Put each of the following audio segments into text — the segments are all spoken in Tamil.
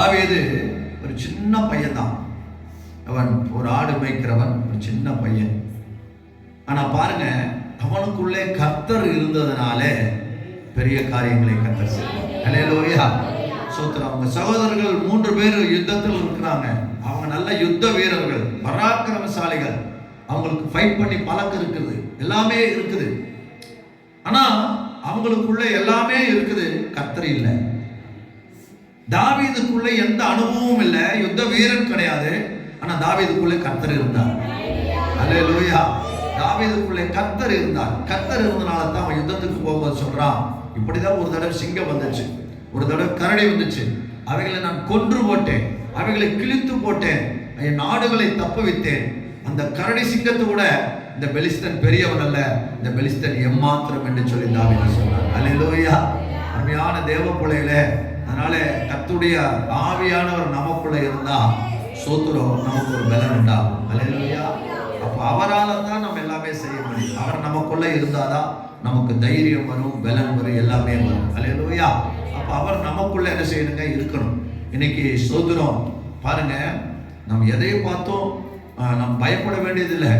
தாவேது ஒரு சின்ன பையன் தான் அவன் ஒரு ஆடு மேய்க்கிறவன் ஒரு சின்ன பையன். ஆனா பாருங்க அவனுக்குள்ளே கர்த்தர் இருந்ததுனால பெரிய காரியங்களை கர்த்தர் செய்தார் ஹalleluya. சோத்திரம் அவங்க சகோதரர்கள் மூன்று பேர் யுத்தத்தில் இருக்கிறாங்க. அவங்க நல்ல யுத்த வீரர்கள் பராக்கிரமசாலிகள். அவங்களுக்கு ஃபைட் பண்ணி பழக்கம் இருக்குது. எல்லாமே இருக்குது. ஆனா அவங்களுக்குள்ள எல்லாமே இருக்குது. கத்தர் இல்லை. தாவீதுக்குள்ள எந்த அனுபவமும் இல்லை யுத்த வீரன் கிடையாது. ஆனா தாவீதுக்குள்ளே கத்தர் இருந்தார். அல்லேலூயா தாவீதுக்குள்ளே கத்தர் இருந்தார். கத்தர் இருந்தனால தான் அவன் யுத்தத்துக்கு போகும்போது சொல்றான் இப்படிதான் ஒரு தடவை சிங்கம் வந்துச்சு. ஒரு தடவை கரடி வந்துச்சு. அவைகளை நான் கொன்று போட்டேன். அவைகளை கிழித்து போட்டேன். என் நாடுகளை தப்பு வைத்தேன் அந்த கரடி சிங்கத்தை விட இந்த பெலிஸ்தன் பெரியவன் அல்ல. இந்த பெலிஸ்தன் எம்மாத்திரம் என்று சொல்லி தாவீது சொன்னார் அல்லேலூயா அருமையான தேவ பிள்ளைகளே அதனால கத்துடைய ஆவியானவர் நமக்குள்ள இருந்தா சோத்துரம் நமக்கு ஒரு பலன் உண்டாகும். அல்லேலூயா அப்போ அவரால் தான் நம்ம எல்லாமே செய்ய முடியும். அவர் நமக்குள்ள இருந்தாதான் நமக்கு தைரியம் வரும் பலன் வரும் எல்லாமே வரும். அல்லேலூயா அப்போ அவர் நமக்குள்ள என்ன செய்யணுங்க? இருக்கணும். இன்னைக்கு சோதரம் பாருங்க நம்ம எதையும் பார்த்தோம்? நம்ம பயப்பட வேண்டியதில்லை.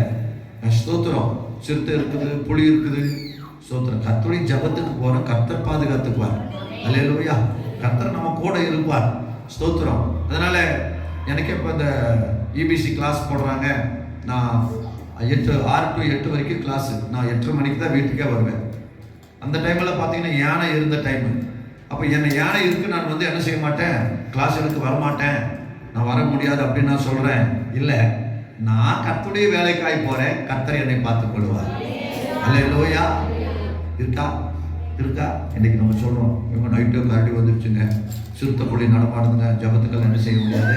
ஸ்தோத்திரம் சிறுத்தை இருக்குது புலி இருக்குது. ஸ்தோத்திரம் கர்த்தருடைய ஜபத்துக்கு போகிறோம் கர்த்தர் பாதுகாத்துக்குவார். அல்லேலூயா கர்த்தர் நம்ம கூட இருப்பார். ஸ்தோத்திரம். அதனால எனக்கு இப்போ இந்த இபிசி கிளாஸ் போடுறாங்க. நான் எட்டு ஆறு டு எட்டு வரைக்கும் கிளாஸ் நான் எட்டரை மணிக்கு தான் வீட்டுக்கே வருவேன். அந்த டைமில் பார்த்தீங்கன்னா யானை இருந்த டைம் அப்போ என்னை யானை இருக்கு நான் வந்து என்ன செய்ய மாட்டேன்? கிளாஸ் எடுக்க வரமாட்டேன் நான் வர முடியாது அப்படின்னு நான் சொல்கிறேன் இல்லை நான் கர்த்தருடைய வேலைக்காய் போகிறேன் கர்த்தர் என்னை பார்த்துக் கொள்வார். அல்ல லோயா இருக்கா? இருக்கா? இன்றைக்கி நம்ம சொல்கிறோம் இவங்க நைட்டு கரடி வந்துருச்சுங்க. சிறுத்தை புள்ளி நடமாடுதுங்க. ஜபத்துக்கள் என்ன செய்ய முடியாது?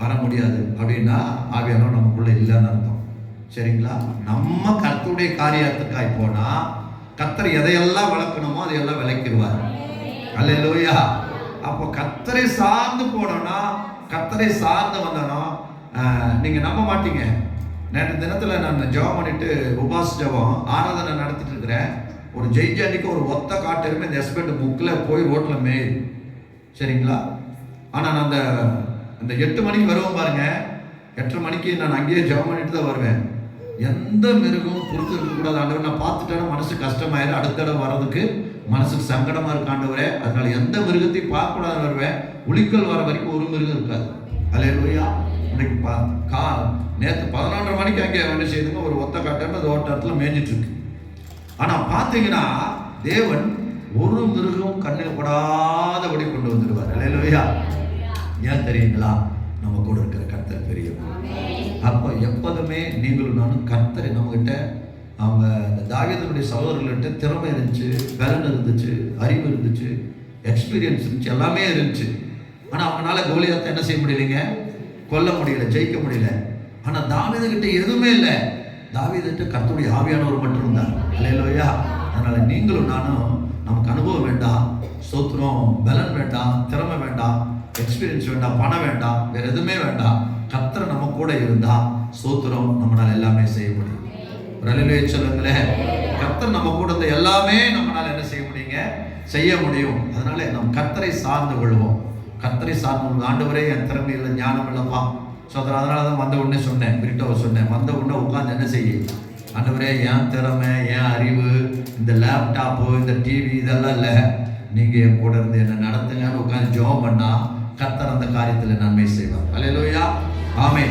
வர முடியாது. அப்படின்னா ஆவியானோ நமக்குள்ளே இல்லைன்னு அர்த்தம். சரிங்களா? நம்ம கர்த்தருடைய காரியத்துக்காய் போனால் கத்தர் எதையெல்லாம் விளக்கணுமோ அதையெல்லாம் விளக்கிடுவார். அல்ல லோயா அப்போ கத்தரை சார்ந்து போனோம்னா கத்தரை சார்ந்து வந்தோம்னா நீங்கள் நம்ப மாட்டீங்க. நேற்று தினத்தில் நான் ஜெபம் பண்ணிட்டு உபாஸ் ஜபம் ஆராதனை நடத்திட்டு இருக்கிறேன். ஒரு ஜெயிஜ் அன்னைக்கு ஒரு ஒத்த காட்டருமே இந்த எஸ்பெட் புக்கில் போய் ரோட்டில் மேயுது சரிங்களா? ஆனால் நான் அந்த அந்த எட்டு மணிக்கு வருவேன் பாருங்க. எட்டரை மணிக்கு நான் அங்கேயே ஜெபம் பண்ணிட்டு தான் வருவேன். எந்த மிருகமும் பொறுத்து இருக்கக்கூடாது ஆண்டவர். நான் பார்த்துட்டேன்னா மனசு கஷ்டமாயிரு அடுத்த தடவை வர்றதுக்கு மனசுக்கு சங்கடமாக இருக்கு ஆண்டவரே. அதனால எந்த மிருகத்தையும் பார்க்கக்கூடாது வருவேன். உளிக்கல் வர வரைக்கும் ஒரு மிருகம் இருக்காது. அல்லேலூயா இன்னைக்கு பா கா நேற்று பதினொன்றரை மணிக்கு அங்கே என்ன செய்யுதுங்க ஒரு ஒத்த காட்டம் அது ஓட்டத்தில் மேய்ஞ்சிட்டு இருக்கு. ஆனா பார்த்தீங்கன்னா தேவன் ஒரு மிருகம் கண்ணில் படாதபடி கொண்டு வந்துடுவார். அல்லேலூயா ஏன் தெரியுங்களா? நம்ம கூட இருக்கிற கர்த்தர் பெரியவர். அப்போ எப்போதுமே நீங்களும் நானும் கர்த்தரை நம்மகிட்ட அவங்க இந்த தாவீதனுடைய சகோதரர்கள்ட்ட திறமை இருந்துச்சு பலன் இருந்துச்சு அறிவு இருந்துச்சு எக்ஸ்பீரியன்ஸ் இருந்துச்சு எல்லாமே இருந்துச்சு. ஆனால் அவங்களால கோலியாத்தை என்ன செய்ய முடியலைங்க? கொல்ல முடியல ஜெயிக்க முடியல. ஆனால் தாவீதுகிட்ட எதுவுமே இல்லை. தாவீதுகிட்ட கர்த்தருடைய ஆவியானவர் மட்டும் இருந்தார் இல்லையா அதனால் நீங்களும் நானும் நமக்கு அனுபவம் வேண்டாம் சோத்திரம் பலன் வேண்டாம் திறமை வேண்டாம் எக்ஸ்பீரியன்ஸ் வேண்டாம் பணம் வேண்டாம் வேற எதுவுமே வேண்டாம் கர்த்தர் நம்ம கூட இருந்தால் சோத்திரம் நம்மளால் எல்லாமே செய்ய முடியும். ரயில்வே சொல்லுங்களேன் கர்த்தர் நம்ம கூட இருந்த எல்லாமே நம்மளால் என்ன செய்ய முடியுங்க? செய்ய முடியும். அதனால நம் கர்த்தரை சார்ந்து கொள்வோம். கர்த்தரை சார்ந்து ஆண்டு ஆண்டவரே என் திறமை இல்லை ஞானம் இல்லைப்பா ஸோ அதனால தான் வந்த உடனே சொன்னேன் பிரிட்டோவை சொன்னேன். வந்த உடனே உட்காந்து என்ன செய்ய? ஆண்டவரே என் திறமை என் அறிவு இந்த லேப்டாப்பு இந்த டிவி இதெல்லாம் இல்லை. நீங்கள் என் கூட இருந்து என்ன நடத்துங்கன்னு உட்காந்து ஜோம் பண்ணால் கத்தர் அந்த காரியத்தில் நன்மை செய்வார். அல்லேலூயா ஆமே